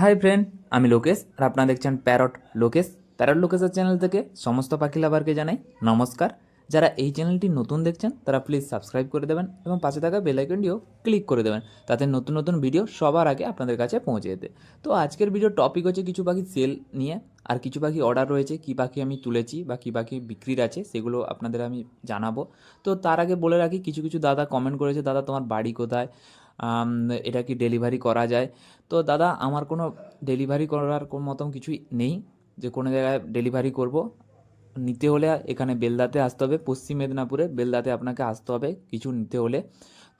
Hi friend আমি লোকেশ আর আপনারা দেখছেন প্যারট লোকেশ। প্যারট লোকেশের চ্যানেল থেকে সমস্ত পাখি লাভারকে জানাই নমস্কার। যারা এই চ্যানেলটি নতুন দেখছেন, তারা প্লিজ সাবস্ক্রাইব করে দেবেন এবং পাশে থাকা বেল আইকনটিও ক্লিক করে দেবেন, তাতে নতুন নতুন ভিডিও সবার আগে আপনাদের কাছে পৌঁছে যেতে তো আজকের ভিডিও টপিক হচ্ছে কিছু পাখি সেল নিয়ে, আর কিছু পাখি অর্ডার রয়েছে, কী পাখি আমি তুলেছি বা কী পাখি বিক্রির আছে, সেগুলো আপনাদের আমি জানাব। তো তার আগে বলে রাখি, কিছু কিছু দাদা কমেন্ট করেছে, দাদা, তোমার বাড়ি কোথায়? এটা কি ডেলিভারি করা যায়? তো দাদা, আমার কোনো ডেলিভারি করার কোনো মতন কিছুই নেই। যে কোনো জায়গায় ডেলিভারি করব। নিতে হলে এখানে বেলদাতে আসতে হবে। পশ্চিম মেদিনীপুরে বেলদাতে আপনাকে আসতে হবে কিছু নিতে হলে।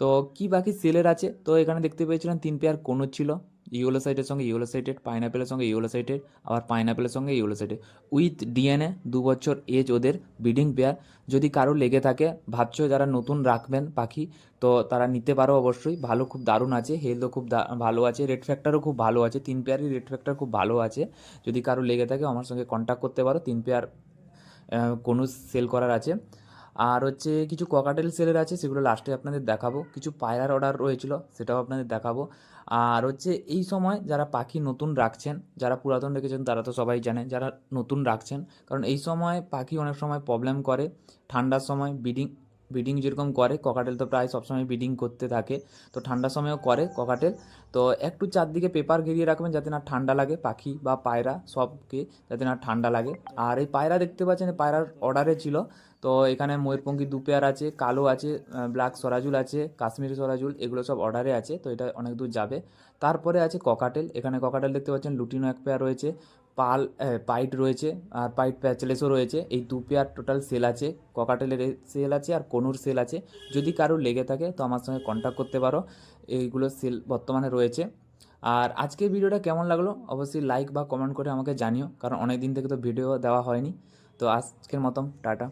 তো কি বাকি সেলের আছে? তো এখানে দেখতে পেয়েছিলাম তিন পেয়ার কোনো ছিল। ইউলো সাইটের সঙ্গে ইউলো সাইটেড পাইনাপেলের সঙ্গে ইউলো সাইটেড আবার পাইনাপেলের সঙ্গে ইউলো সাইটেড উইথ ডিএনএ দু বছর এজ ওদের ব্রিডিং পেয়ার। যদি কারও লেগে থাকে, ভাবছ যারা নতুন রাখবেন পাখি, তো তারা নিতে পারো অবশ্যই। ভালো খুব দারুণ আছে হেলথও খুব ভালো আছে রেড ফ্যাক্টরও খুব ভালো আছে, তিন পেয়ারই রেড ফ্যাক্টর খুব ভালো আছে। যদি কারও লেগে থাকে, আমার সঙ্গে কন্ট্যাক্ট করতে পারো। তিন পেয়ার কোনো সেল করার আছে। আর হচ্ছে কিছু ককাটেল সেলের আছে, সেগুলো লাস্টে আপনাদের দেখাবো। কিছু পায়রার অর্ডার রয়েছিল, সেটাও আপনাদের দেখাবো। আর হচ্ছে এই সময় যারা পাখি নতুন রাখছেন, যারা পুরাতন রেখেছেন, তারা তো সবাই জানে, যারা নতুন রাখছেন, কারণ এই সময় পাখি অনেক সময় প্রবলেম করে। ঠান্ডার সময় ব্রিডিং ব্রিডিং যেরকম করে ককাটেল তো প্রায় সবসময় ব্রিডিং করতে থাকে। তো ঠান্ডার সময়ও করে ককাটেল তো একটু চারদিকে পেপার ঘিরিয়ে রাখবেন যাতে না ঠান্ডা লাগে, পাখি বা পায়রা সবকে যাতে না ঠান্ডা লাগে। আর এই পায়রা দেখতে পাচ্ছেন পায়রার অর্ডারে ছিল। তো এখানে ময়ূরপঙ্খী দু পেয়ার আছে, কালো আছে ব্ল্যাক সরাজুল আছে, কাশ্মীরি সরাজুল, এগুলো সব অর্ডারে আছে, তো এটা অনেক দূর যাবে। তারপরে আছে ককাটেল এখানে ককাটেল দেখতে পাচ্ছেন, লুটিনো এক পেয়ার রয়েছে। পাল পাইট রয়েছে আর পাইট প্যাচলেসও রয়েছে। এই দু পেয়ার টোটাল সেল আছে, ককাটেলের সেল আছে আর কনুর সেল আছে। যদি কারোর লেগে থাকে তো আমার সঙ্গে কন্ট্যাক্ট করতে পারো। এইগুলো সেল বর্তমানে রয়েছে। আর আজকের ভিডিওটা কেমন লাগল অবশ্যই লাইক বা কমেন্ট করে আমাকে জানিও, কারণ অনেক দিন থেকে তো ভিডিও দেওয়া হয়নি। তো আজকের মতন, টাটা।